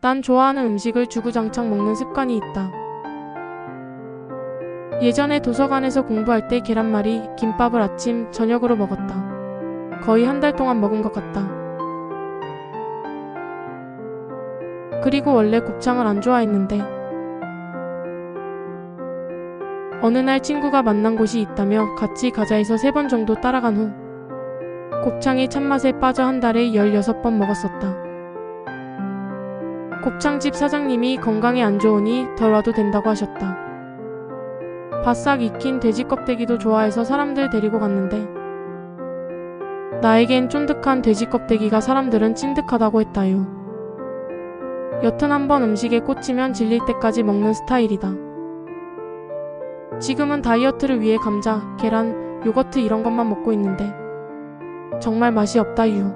난 좋아하는 음식을 주구장창 먹는 습관이 있다. 예전에 도서관에서 공부할 때 계란말이, 김밥을 아침, 저녁으로 먹었다. 거의 한 달 동안 먹은 것 같다. 그리고 원래 곱창을 안 좋아했는데, 어느 날 친구가 만난 곳이 있다며 같이 가자 해서 세 번 정도 따라간 후, 곱창의 참맛에 빠져 한 달에 16번 먹었었다. 곱창집 사장님이 건강에 안 좋으니 덜 와도 된다고 하셨다. 바싹 익힌 돼지 껍데기도 좋아해서 사람들 데리고 갔는데 나에겐 쫀득한 돼지 껍데기가 사람들은 찐득하다고 했다요. 여튼 한번 음식에 꽂히면 질릴 때까지 먹는 스타일이다. 지금은 다이어트를 위해 감자, 계란, 요거트 이런 것만 먹고 있는데 정말 맛이 없다 유.